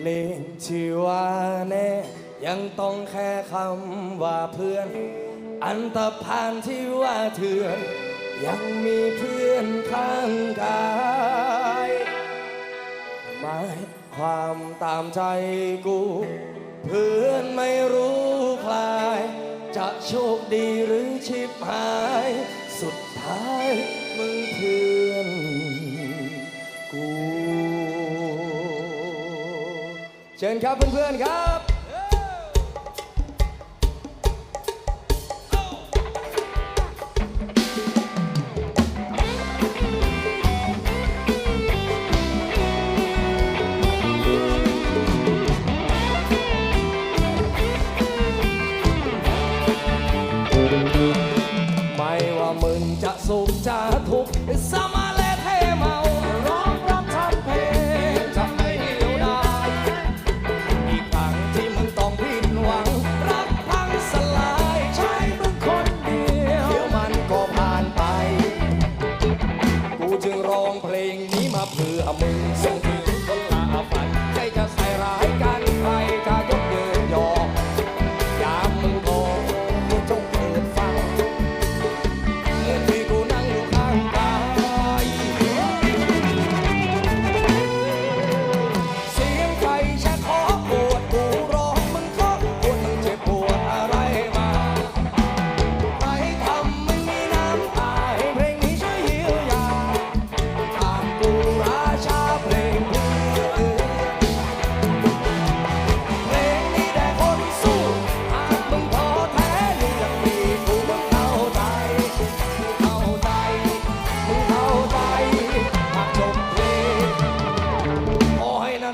เลงที่ว่าแน่ ยังต้องแค่คำว่าเพื่อน อันตรพานที่ว่าเถื่อน ยังมีเพื่อนข้างกายหมายความตามใจกู เพื่อนไม่รู้คลาย จะโชคดีหรือชิบหาย สุดท้าย ชิญครับเพื่อนๆครับไม่ว่ามึงจะสุขจะทุกข์ ร้องเพลงนี้มาเพื่อมึงส่ง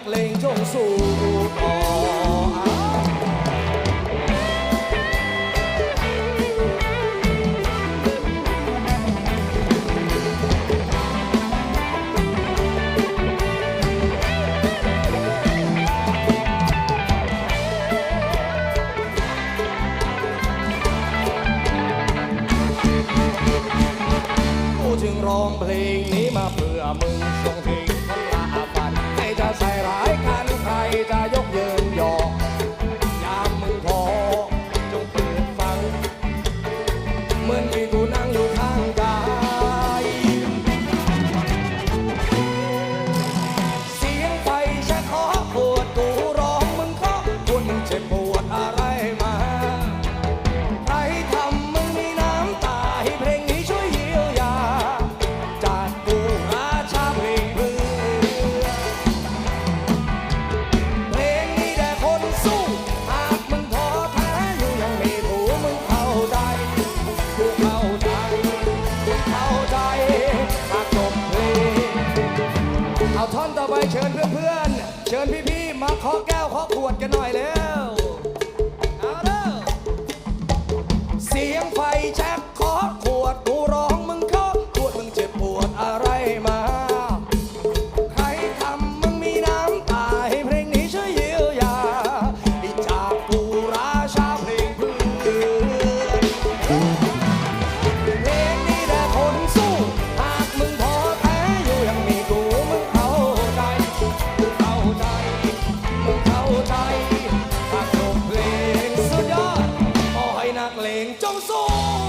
กเลงจงสู้ต่อกูจึงร้องเพลงนี้มาเพื่อมึงส่งถึงคนลาฝั น ท่อนต่อไปเชิญเพื่อนๆ เชิญพี่ๆ มาเคาะแก้วเคาะขวดกันหน่อยแล้วเอาเด้อเสียงไฟแจ็คเคาะขวดกูร้องมึงเคาะขวดมึงเจ็บปวดอะไร 装傻。